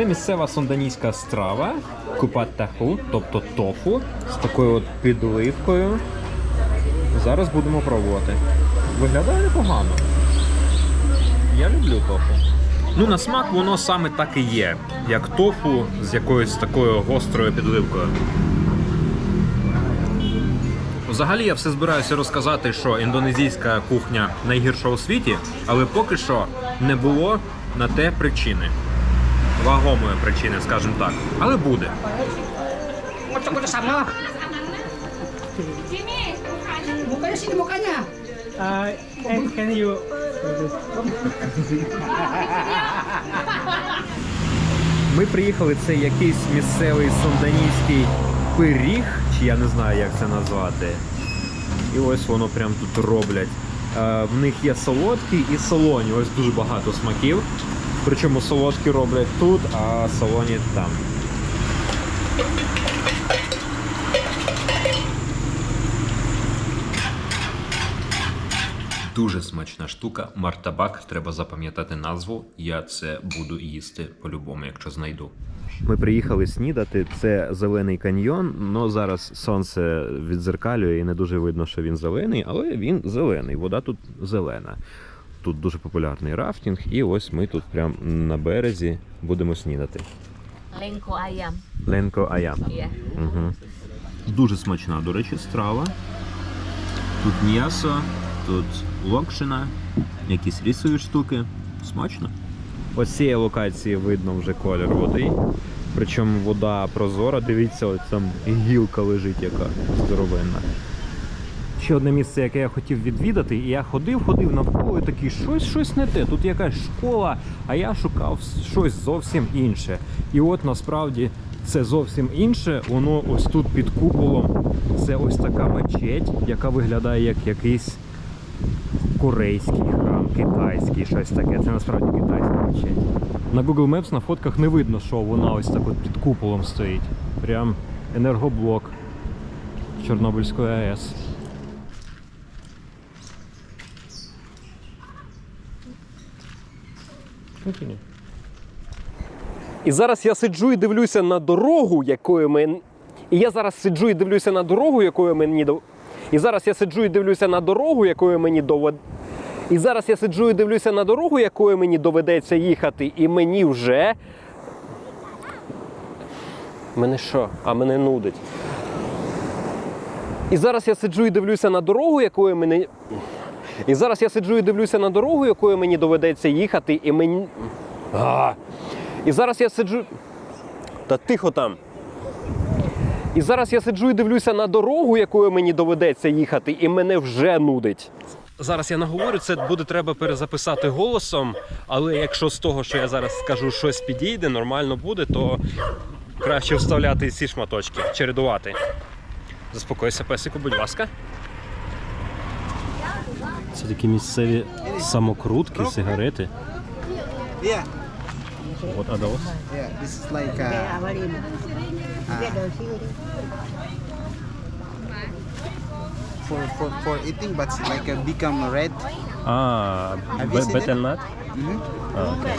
Це місцева сонданійська страва, купат таху, тобто тофу, з такою от підливкою. Зараз будемо пробувати. Виглядає непогано. Я люблю тофу. Ну, на смак воно саме так і є, як тофу з якоюсь такою гострою підливкою. Взагалі я все збираюся розказати, що індонезійська кухня найгірша у світі, але поки що не було на те причини. Вагомої причини, скажімо так. Але буде. Uh, can you Ми приїхали, це якийсь місцевий сонданійський пиріг, чи я не знаю, як це назвати. І ось воно прям тут роблять. Е, В них є солодкі і солоні. Ось дуже багато смаків. Причому солодкі роблять тут, а солоні там. Дуже смачна штука. Мартабак. Треба запам'ятати назву. Я це буду їсти по-любому, якщо знайду. Ми приїхали снідати. Це зелений каньйон. але зараз сонце відзеркалює і не дуже видно, що він зелений, але він зелений. Вода тут зелена. Тут дуже популярний рафтинг, і ось ми тут прямо на березі будемо снідати. Lengko ayam. Ленко Аям. Iya. Угу. Дуже смачна, до речі, страва. Тут м'ясо, тут локшина, якісь рісові штуки. Смачно. Ось з цієї локації видно вже колір води. Причому вода прозора, дивіться, ось там гілка лежить, яка здоровенна. Ще одне місце, яке я хотів відвідати, і я ходив, ходив навколо і такий, щось, щось не те. Тут якась школа, а я шукав щось зовсім інше. І от насправді це зовсім інше. Воно ось тут під куполом. Це ось така мечеть, яка виглядає як якийсь корейський храм, китайський, щось таке. Це насправді китайська мечеть. На Google Maps на фотках не видно, що вона ось так от під куполом стоїть. Прям енергоблок Чорнобильської АЕС. І зараз я сиджу і дивлюся на дорогу, якою ми. І я зараз сиджу і дивлюся на дорогу, якою мені до. І зараз я сиджу і дивлюся на дорогу, якою мені довед. І зараз я сиджу і дивлюся на дорогу, якою мені доведеться їхати, і мені вже. Мене що? А мене нудить. І зараз я сиджу і дивлюся на дорогу, якою мені. І зараз я сиджу і дивлюся на дорогу, якою мені доведеться їхати, і мені. А! І зараз я сиджу. Та тихо там. І зараз я сиджу і дивлюся на дорогу, якою мені доведеться їхати, і мене вже нудить. Зараз я наговорю, це буде треба перезаписати голосом, але якщо з того, що я зараз скажу, щось підійде, нормально буде, то краще вставляти ці шматочки, чередувати. Заспокойся, песику, будь ласка. Це такі місцеві самокрутки, сигарети. Yeah, От а those? yeah. This is like uh, for, for for eating, but it's like uh, become red. А, Have you seen betel it? nut? Mhm. А, окей.